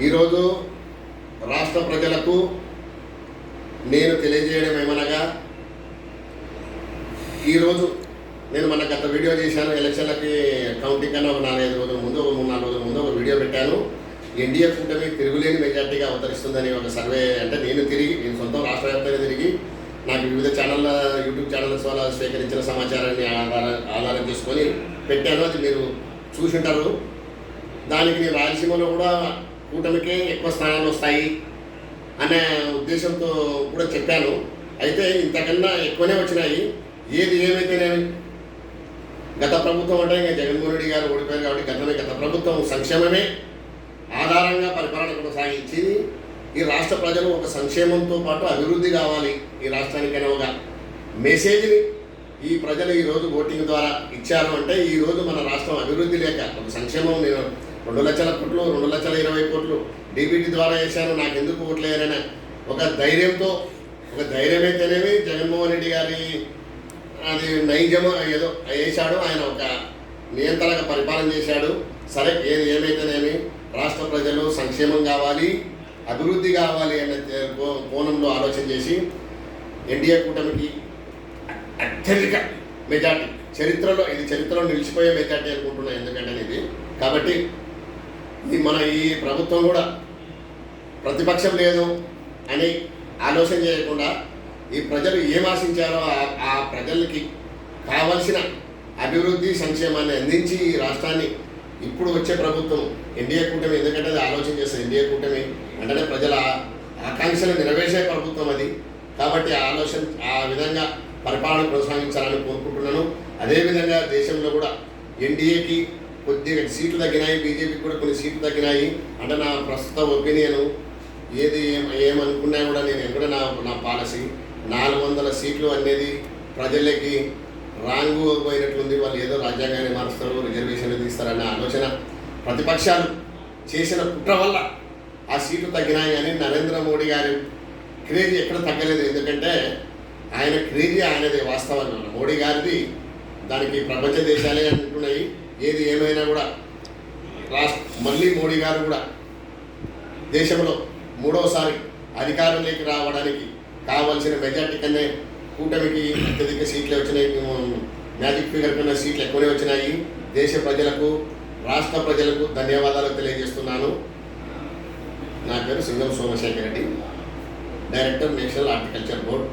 ఈరోజు రాష్ట్ర ప్రజలకు నేను తెలియజేయడం ఏమనగా ఈరోజు నేను మన గత వీడియో చేశాను ఎలక్షన్లకి కౌంటింగ్ కన్నా ఒక నాలుగైదు రోజుల ముందు ఒక మూడు నాలుగు రోజుల ముందు ఒక వీడియో పెట్టాను. ఎన్డీఏ కూటమి తిరుగులేని మెజార్టీగా అవతరిస్తుందని ఒక సర్వే అంటే నేను తిరిగి నేను సొంతం రాష్ట్ర వ్యాప్తంగా తిరిగి నాకు వివిధ ఛానళ్ళ యూట్యూబ్ ఛానల్స్ వల్ల స్వీకరించిన సమాచారాన్ని ఆధార ఆధారం చేసుకొని పెట్టాను. అది మీరు చూసింటారు. దానికి నేను రాయలసీమలో కూడా కూటమికే ఎక్కువ స్థానాలు వస్తాయి అనే ఉద్దేశంతో కూడా చెప్పాను. అయితే ఇంతకన్నా ఎక్కువనే వచ్చినాయి. ఏది ఏమైతేనేమి గత ప్రభుత్వం అంటే ఇంకా జగన్మోహన్ రెడ్డి గారు ఓడిపోయారు కాబట్టి గతమే. గత ప్రభుత్వం సంక్షేమమే ఆధారంగా పరిపాలన కొనసాగించి ఈ రాష్ట్ర ప్రజలు ఒక సంక్షేమంతో పాటు అభివృద్ధి కావాలి ఈ రాష్ట్రానికైనా ఒక మెసేజ్ని ఈ ప్రజలు ఈరోజు ఓటింగ్ ద్వారా ఇచ్చారు అంటే ఈ రోజు మన రాష్ట్రం అభివృద్ధి లేక ఒక సంక్షేమం నేను రెండు లక్షల కోట్లు రెండు లక్షల ఇరవై కోట్లు డీబీటీ ద్వారా వేశాను నాకు ఎందుకు ఓట్లేరనే ఒక ధైర్యంతో ఒక ధైర్యం అయితేనేమి జగన్మోహన్ రెడ్డి గారి అది నైజము ఏదో వేశాడు ఆయన ఒక నియంత్రణగా పరిపాలన చేశాడు. సరే ఏది ఏమైతేనేమి రాష్ట్ర ప్రజలు సంక్షేమం కావాలి అభివృద్ధి కావాలి అనే కోణంలో ఆలోచన చేసి ఎన్డీఏ కూటమికి అత్యధిక మెజార్టీ చరిత్రలో ఇది చరిత్రలో నిలిచిపోయే మెజార్టీ అనుకుంటున్నాను ఎందుకంటే ఇది కాబట్టి ఈ మన ఈ ప్రభుత్వం కూడా ప్రతిపక్షం లేదు అని ఆలోచన చేయకుండా ఈ ప్రజలు ఏం ఆశించారో ఆ- ఆ ప్రజలకి కావలసిన అభివృద్ధి సంక్షేమాన్ని అందించి ఈ రాష్ట్రాన్ని ఇప్పుడు వచ్చే ప్రభుత్వం ఎన్డీఏ కూటమి ఎందుకంటే అది ఆలోచన చేస్తుంది. ఎన్డీఏ కూటమి అంటేనే ప్రజల ఆకాంక్షలు నెరవేర్చే ప్రభుత్వం అది. కాబట్టి ఆ ఆలోచన ఆ విధంగా పరిపాలన కొనసాగించాలని కోరుకుంటున్నాను. అదేవిధంగా దేశంలో కూడా ఎన్డీఏకి కొద్దిగా సీట్లు తగ్గినాయి బీజేపీకి కూడా కొన్ని సీట్లు తగ్గినాయి. అంటే నా ప్రస్తుత ఒపీనియన్ ఏది ఏమనుకున్నా కూడా నేను ఎక్కడ నా నా పాలసీ? నాలుగు వందల సీట్లు అనేది ప్రజలకి రాంగు పోయినట్లుంది. వాళ్ళు ఏదో రాజ్యాంగాన్ని మారుస్తారు రిజర్వేషన్లు తీస్తారన్న ఆలోచన ప్రతిపక్షాలు చేసిన కుట్ర వల్ల ఆ సీట్లు తగ్గినాయి అని నరేంద్ర మోడీ గారి క్రేజీ ఎక్కడ తగ్గలేదు. ఎందుకంటే ఆయన క్రేజీ ఆయనది వాస్తవంగా. మోడీ గారిది దానికి ప్రపంచ దేశాలే అంటున్నాయి. ఏది ఏమైనా కూడా రాష్ట్ర మళ్ళీ మోడీ గారు కూడా దేశంలో మూడవసారి అధికారంలోకి రావడానికి కావాల్సిన మెజార్టీ కన్నా కూటమికి అత్యధిక సీట్లు వచ్చినాయి. మ్యాజిక్ ఫిగర్ కన్నా సీట్లు ఎక్కువనే వచ్చినాయి. దేశ ప్రజలకు రాష్ట్ర ప్రజలకు ధన్యవాదాలు తెలియజేస్తున్నాను. నా పేరు Singam Somasekhar Reddy director national horticulture board.